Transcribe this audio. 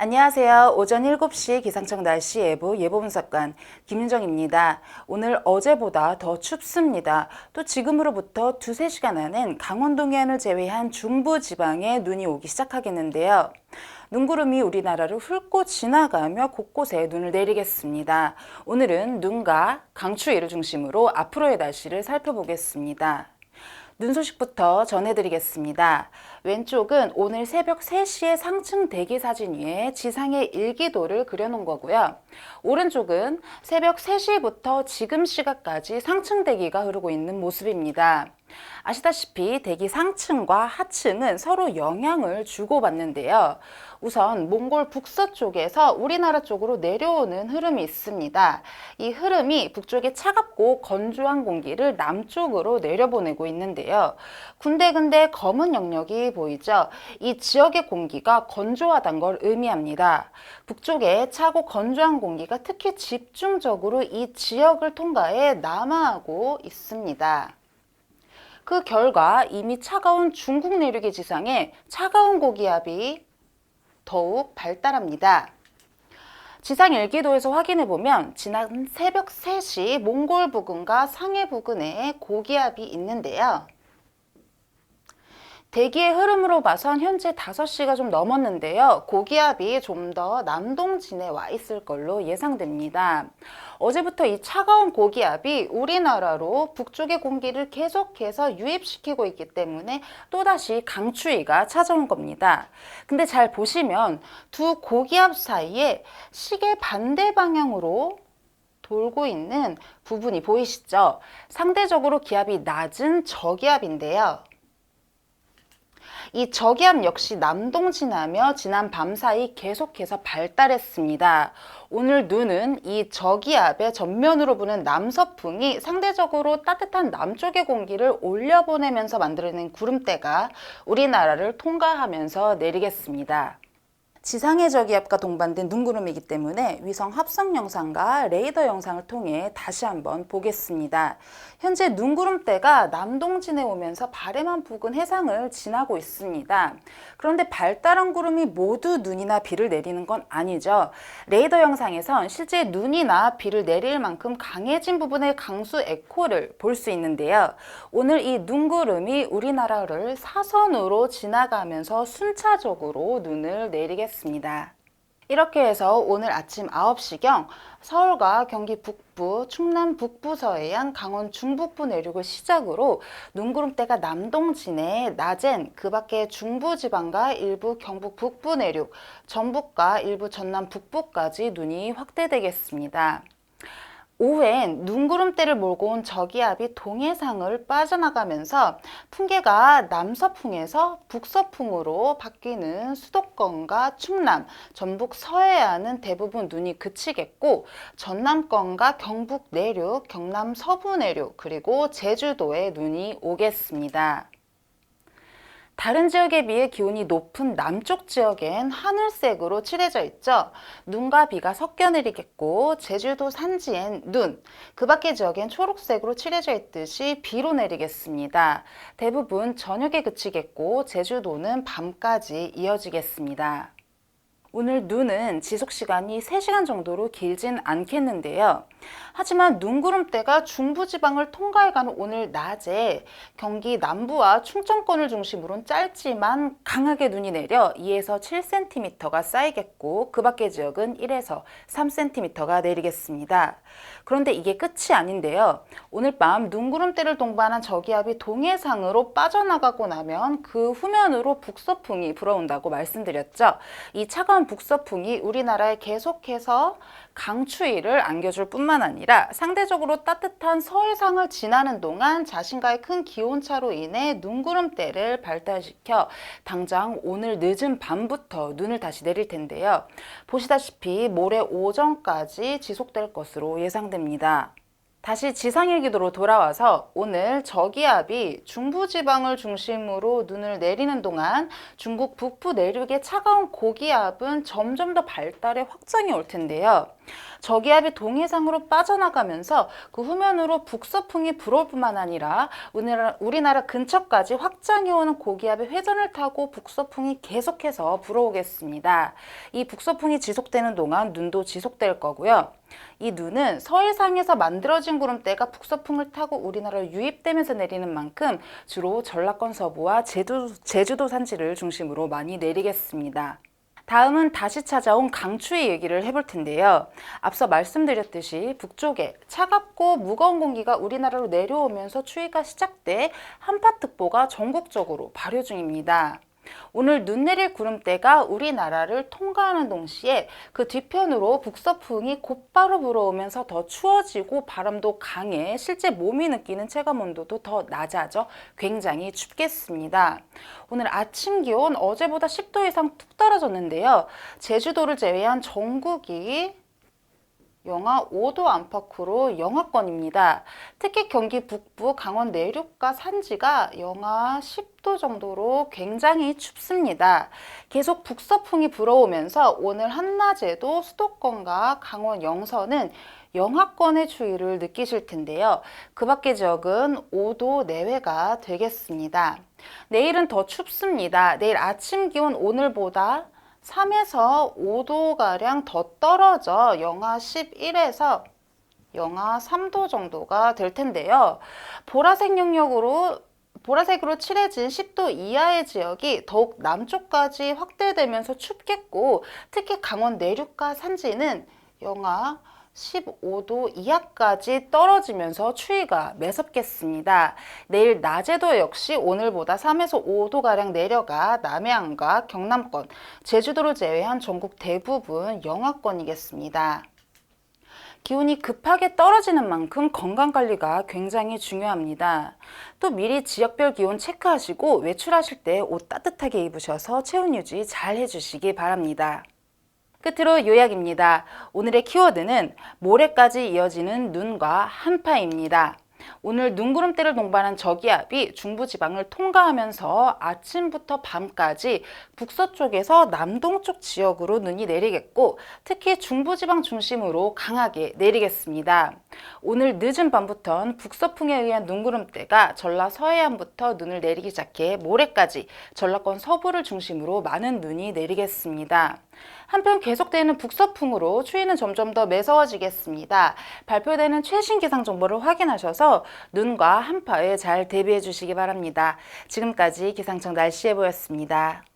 안녕하세요. 오전 7시 기상청 날씨 예보 예보분석관 김윤정입니다. 오늘 어제보다 더 춥습니다. 또 지금으로부터 두세 시간 안엔 강원 동해안을 제외한 중부 지방에 눈이 오기 시작하겠는데요. 눈구름이 우리나라를 훑고 지나가며 곳곳에 눈을 내리겠습니다. 오늘은 눈과 강추위를 중심으로 앞으로의 날씨를 살펴보겠습니다. 눈 소식부터 전해드리겠습니다. 왼쪽은 오늘 새벽 3시에 상층 대기 사진 위에 지상의 일기도를 그려놓은 거고요. 오른쪽은 새벽 3시부터 지금 시각까지 상층 대기가 흐르고 있는 모습입니다. 아시다시피 대기 상층과 하층은 서로 영향을 주고받는데요. 우선 몽골 북서 쪽에서 우리나라 쪽으로 내려오는 흐름이 있습니다. 이 흐름이 북쪽의 차갑고 건조한 공기를 남쪽으로 내려보내고 있는데요. 군데군데 검은 영역이 보이죠? 이 지역의 공기가 건조하다는 걸 의미합니다. 북쪽에 차고 건조한 공기가 특히 집중적으로 이 지역을 통과해 남하하고 있습니다. 그 결과 이미 차가운 중국 내륙의 지상에 차가운 고기압이 더욱 발달합니다. 지상 일기도에서 확인해 보면 지난 새벽 3시 몽골 부근과 상해 부근에 고기압이 있는데요. 대기의 흐름으로 봐선 현재 5시가 좀 넘었는데요. 고기압이 좀 더 남동진에 와 있을 걸로 예상됩니다. 어제부터 이 차가운 고기압이 우리나라로 북쪽의 공기를 계속해서 유입시키고 있기 때문에 또다시 강추위가 찾아온 겁니다. 근데 잘 보시면 두 고기압 사이에 시계 반대 방향으로 돌고 있는 부분이 보이시죠? 상대적으로 기압이 낮은 저기압인데요. 이 저기압 역시 남동진하며 지난 밤 사이 계속해서 발달했습니다. 오늘 눈은 이 저기압의 전면으로 부는 남서풍이 상대적으로 따뜻한 남쪽의 공기를 올려보내면서 만들어낸 구름대가 우리나라를 통과하면서 내리겠습니다. 지상의 저기압과 동반된 눈구름이기 때문에 위성 합성 영상과 레이더 영상을 통해 다시 한번 보겠습니다. 현재 눈구름대가 남동진에 오면서 바래만 부근 해상을 지나고 있습니다. 그런데 발달한 구름이 모두 눈이나 비를 내리는 건 아니죠. 레이더 영상에선 실제 눈이나 비를 내릴 만큼 강해진 부분의 강수 에코를 볼 수 있는데요. 오늘 이 눈구름이 우리나라를 사선으로 지나가면서 순차적으로 눈을 내리겠습니다. 이렇게 해서 오늘 아침 9시경 서울과 경기 북부, 충남 북부 서해안, 강원 중북부 내륙을 시작으로 눈구름대가 남동진에 낮엔 그 밖에 중부 지방과 일부 경북 북부 내륙, 전북과 일부 전남 북부까지 눈이 확대되겠습니다. 오후엔 눈구름대를 몰고 온 저기압이 동해상을 빠져나가면서 풍계가 남서풍에서 북서풍으로 바뀌는 수도권과 충남, 전북 서해안은 대부분 눈이 그치겠고 전남권과 경북 내륙, 경남 서부 내륙, 그리고 제주도에 눈이 오겠습니다. 다른 지역에 비해 기온이 높은 남쪽 지역엔 하늘색으로 칠해져 있죠. 눈과 비가 섞여 내리겠고 제주도 산지엔 눈, 그 밖의 지역엔 초록색으로 칠해져 있듯이 비로 내리겠습니다. 대부분 저녁에 그치겠고 제주도는 밤까지 이어지겠습니다. 오늘 눈은 지속 시간이 3시간 정도로 길진 않겠는데요. 하지만 눈구름대가 중부지방을 통과해가는 오늘 낮에 경기 남부와 충청권을 중심으로는 짧지만 강하게 눈이 내려 2에서 7cm가 쌓이겠고 그 밖의 지역은 1에서 3cm가 내리겠습니다. 그런데 이게 끝이 아닌데요. 오늘 밤 눈구름대를 동반한 저기압이 동해상으로 빠져나가고 나면 그 후면으로 북서풍이 불어온다고 말씀드렸죠. 이 차가운 북서풍이 우리나라에 계속해서 강추위를 안겨줄 뿐만 아니라 상대적으로 따뜻한 서해상을 지나는 동안 자신과의 큰 기온차로 인해 눈구름대를 발달시켜 당장 오늘 늦은 밤부터 눈을 다시 내릴 텐데요. 보시다시피 모레 오전까지 지속될 것으로 예상됩니다. 다시 지상일 기도로 돌아와서 오늘 저기압이 중부지방을 중심으로 눈을 내리는 동안 중국 북부 내륙의 차가운 고기압은 점점 더 발달해 확장이 올 텐데요. 저기압이 동해상으로 빠져나가면서 그 후면으로 북서풍이 불어올 뿐만 아니라 우리나라 근처까지 확장해 오는 고기압의 회전을 타고 북서풍이 계속해서 불어오겠습니다. 이 북서풍이 지속되는 동안 눈도 지속될 거고요. 이 눈은 서해상에서 만들어진 구름대가 북서풍을 타고 우리나라로 유입되면서 내리는 만큼 주로 전라권 서부와 제주, 제주도 산지를 중심으로 많이 내리겠습니다. 다음은 다시 찾아온 강추위 얘기를 해볼 텐데요. 앞서 말씀드렸듯이 북쪽에 차갑고 무거운 공기가 우리나라로 내려오면서 추위가 시작돼 한파특보가 전국적으로 발효 중입니다. 오늘 눈 내릴 구름대가 우리나라를 통과하는 동시에 그 뒤편으로 북서풍이 곧바로 불어오면서 더 추워지고 바람도 강해 실제 몸이 느끼는 체감 온도도 더 낮아져 굉장히 춥겠습니다. 오늘 아침 기온 어제보다 10도 이상 툭 떨어졌는데요. 제주도를 제외한 전국이 영하 5도 안팎으로 영하권입니다. 특히 경기 북부, 강원 내륙과 산지가 영하 10도 정도로 굉장히 춥습니다. 계속 북서풍이 불어오면서 오늘 한낮에도 수도권과 강원 영서는 영하권의 추위를 느끼실 텐데요. 그 밖의 지역은 5도 내외가 되겠습니다. 내일은 더 춥습니다. 내일 아침 기온 오늘보다 3에서 5도가량 더 떨어져 영하 11에서 영하 3도 정도가 될 텐데요. 보라색 영역으로 보라색으로 칠해진 10도 이하의 지역이 더욱 남쪽까지 확대되면서 춥겠고 특히 강원 내륙과 산지는 영하 15도 이하까지 떨어지면서 추위가 매섭겠습니다. 내일 낮에도 역시 오늘보다 3에서 5도가량 내려가 남해안과 경남권, 제주도를 제외한 전국 대부분 영하권이겠습니다. 기온이 급하게 떨어지는 만큼 건강 관리가 굉장히 중요합니다. 또 미리 지역별 기온 체크하시고 외출하실 때 옷 따뜻하게 입으셔서 체온 유지 잘 해주시기 바랍니다. 끝으로 요약입니다. 오늘의 키워드는 모레까지 이어지는 눈과 한파입니다. 오늘 눈구름대를 동반한 저기압이 중부지방을 통과하면서 아침부터 밤까지 북서쪽에서 남동쪽 지역으로 눈이 내리겠고 특히 중부지방 중심으로 강하게 내리겠습니다. 오늘 늦은 밤부터는 북서풍에 의한 눈구름대가 전라 서해안부터 눈을 내리기 시작해 모레까지 전라권 서부를 중심으로 많은 눈이 내리겠습니다. 한편 계속되는 북서풍으로 추위는 점점 더 매서워지겠습니다. 발표되는 최신 기상 정보를 확인하셔서 눈과 한파에 잘 대비해 주시기 바랍니다. 지금까지 기상청 날씨에 보였습니다.